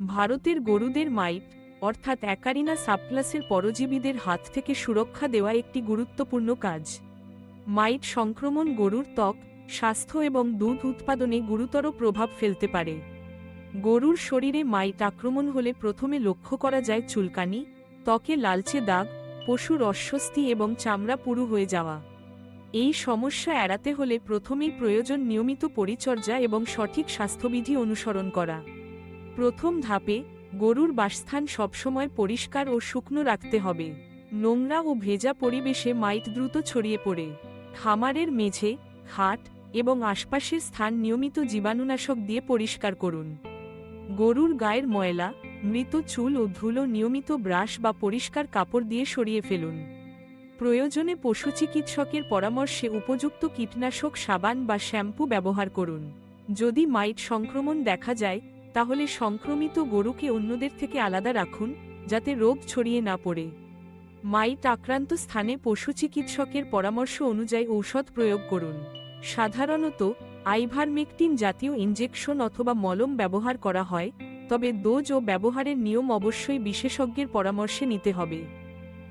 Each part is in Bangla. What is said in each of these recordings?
ভারতের গরুদের মাইট, অর্থাৎ অ্যাকারিনা সাপ্লাসের পরজীবীদের হাত থেকে সুরক্ষা দেওয়া একটি গুরুত্বপূর্ণ কাজ। মাইট সংক্রমণ গরুর ত্বক, স্বাস্থ্য এবং দুধ উৎপাদনে গুরুতর প্রভাব ফেলতে পারে। গরুর শরীরে মাইট আক্রমণ হলে প্রথমে লক্ষ্য করা যায় চুলকানি, ত্বকে লালচে দাগ, পশুর অস্বস্তি এবং চামড়া পুরু হয়ে যাওয়া। এই সমস্যা এড়াতে হলে প্রথমেই প্রয়োজন নিয়মিত পরিচর্যা এবং সঠিক স্বাস্থ্যবিধি অনুসরণ করা। প্রথম ধাপে গরুর বাসস্থান সবসময় পরিষ্কার ও শুকনো রাখতে হবে। নোংরা ও ভেজা পরিবেশে মাইট দ্রুত ছড়িয়ে পড়ে। খামারের মেঝে, খাট এবং আশপাশের স্থান নিয়মিত জীবাণুনাশক দিয়ে পরিষ্কার করুন। গরুর গায়ের ময়লা, মৃত চুল ও ধুলো নিয়মিত ব্রাশ বা পরিষ্কার কাপড় দিয়ে সরিয়ে ফেলুন। প্রয়োজনে পশু চিকিৎসকের পরামর্শে উপযুক্ত কীটনাশক, সাবান বা শ্যাম্পু ব্যবহার করুন। যদি মাইট সংক্রমণ দেখা যায় তাহলে সংক্রমিত গরুকে অন্যদের থেকে আলাদা রাখুন, যাতে রোগ ছড়িয়ে না পড়ে। মাইট আক্রান্ত স্থানে পশু চিকিৎসকের পরামর্শ অনুযায়ী ঔষধ প্রয়োগ করুন। সাধারণত আইভারমেকটিন জাতীয় ইঞ্জেকশন অথবা মলম ব্যবহার করা হয়, তবে ডোজ ও ব্যবহারের নিয়ম অবশ্যই বিশেষজ্ঞের পরামর্শে নিতে হবে।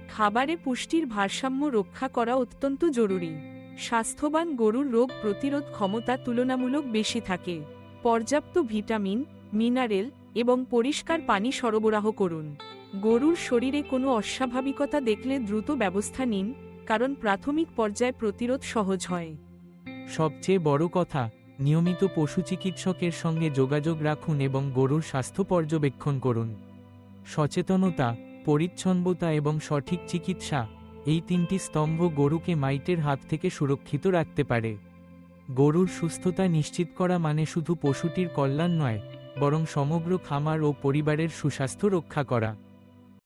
খাবারে পুষ্টির ভারসাম্য রক্ষা করা অত্যন্ত জরুরি। স্বাস্থ্যবান গরুর রোগ প্রতিরোধ ক্ষমতা তুলনামূলক বেশি থাকে। পর্যাপ্ত ভিটামিন মিনারেল এবং পরিষ্কার পানি সরবরাহ করুন। গরুর শরীরে কোনো অস্বাভাবিকতা দেখলে দ্রুত ব্যবস্থা নিন, কারণ প্রাথমিক পর্যায়ে প্রতিরোধ সহজ হয়। সবচেয়ে বড় কথা, নিয়মিত পশু চিকিৎসকের সঙ্গে যোগাযোগ রাখুন এবং গরুর স্বাস্থ্য পর্যবেক্ষণ করুন। সচেতনতা, পরিচ্ছন্নতা এবং সঠিক চিকিৎসা, এই তিনটি স্তম্ভ গরুকে মাইটের হাত থেকে সুরক্ষিত রাখতে পারে। গরুর সুস্থতা নিশ্চিত করা মানে শুধু পশুটির কল্যাণ নয় বরং সমগ্র খামার ও পরিবারের সুস্বাস্থ্য রক্ষা করা।